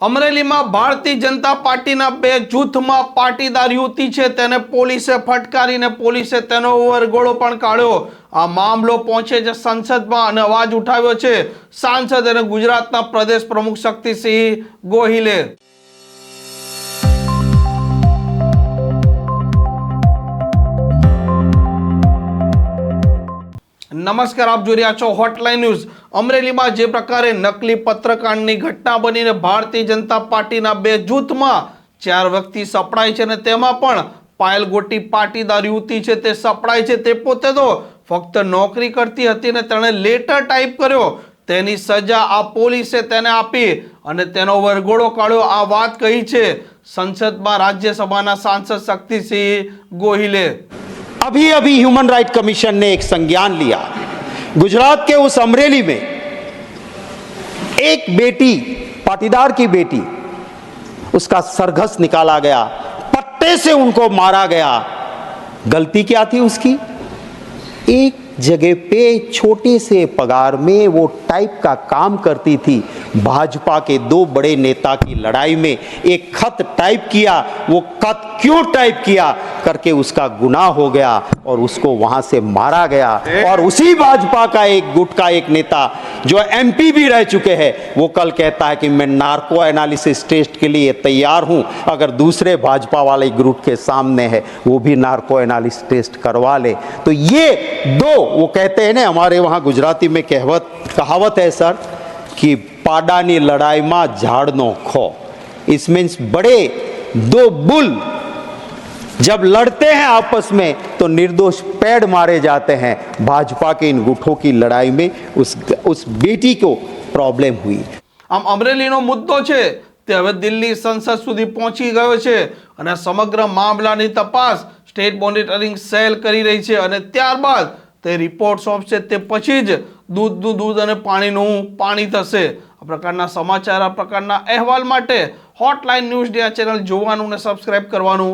અમરેલીમાં ભારતીય જનતા પાર્ટીના બે જૂથમાં પાટીદાર યુવતી છે. તેને પોલીસે ફટકારીને પોલીસે તેનો ઓવરગોળો પણ કાઢ્યો. આ મામલો પહોંચે છે સંસદમાં અને અવાજ ઉઠાવ્યો છે. સાંસદ અને ગુજરાતના પ્રદેશ પ્રમુખ શક્તિસિંહ ગોહિલે. નમસ્કાર, આપ જોઈ રહ્યા છો હોટલાઇન ન્યૂઝ અમરેલીમાં જે પ્રકારે નકલી પત્રકારની ઘટના બનીને ભારતીય જનતા પાર્ટીના બે જૂથમાં ચાર વ્યક્તિ સપડાય છે અને તેમાં પણ પાયલ ગોટી પાટીદાર યુવતી છે તે સપડાય છે. તે પોતે તો ફક્ત નોકરી કરતી હતી ને તેણે લેટર ટાઈપ કર્યો. તેની સજા આ પોલીસે તેને આપી અને તેનો વરઘોડો કાઢ્યો. આ વાત કહી છે સંસદમાં રાજ્યસભાના સાંસદ શક્તિસિંહ ગોહિલે. अभी अभी ह्यूमन राइट कमीशन ने एक संज्ञान लिया। गुजरात के उस अमरेली में एक बेटी, पाटीदार की बेटी, उसका सरघस निकाला गया, पट्टे से उनको मारा गया। गलती क्या थी उसकी? एक जगह पे छोटे से पगार में वो टाइप का काम करती थी। भाजपा के दो बड़े नेता की लड़ाई में एक खत टाइप किया, वो खत क्यों टाइप किया? करके उसका गुनाह हो गया और उसको वहाँ से मारा गया। और उसी भाजपा का एक गुट का एक नेता जो एमपी भी रह चुके हैं, वो कल कहता है कि मैं नार्को एनालिसिस टेस्ट के लिए तैयार हूँ। अगर दूसरे भाजपा वाले ग्रुप के सामने है, वो भी नार्को एनालिसिस टेस्ट करवा ले। तो ये दो, वो कहते हैं ना, हमारे वहाँ गुजराती में कहवत, कहावत है सर, कि पाडानी लड़ाई में झाड़नो खो। इस मीन्स बड़े, दो बुल जब लड़ते हैं आपस में तो निर्दोष पेड़ मारे जाते हैं भाजपा के इन गुठों की लड़ाई में उस उस बेटी को प्रॉब्लम हुई આમ અમરેલીનો મુદ્દો છે તે હવે દિલ્હી સંસદ સુધી પહોંચી ગયો છે અને સમગ્ર મામલાની તપાસ સ્ટેટ મોનિટરિંગ સેલ કરી રહી છે અને ત્યારબાદ તે રિપોર્ટ સોંપશે તે પછી જ દૂધનું દૂધ અને પાણીનું પાણી થશે આ પ્રકારના સમાચાર આ પ્રકારના અહેવાલ માટે હોટલાઇન ન્યૂઝ ડે આ ચેનલ જોવાનું અને સબસ્ક્રાઇબ કરવાનું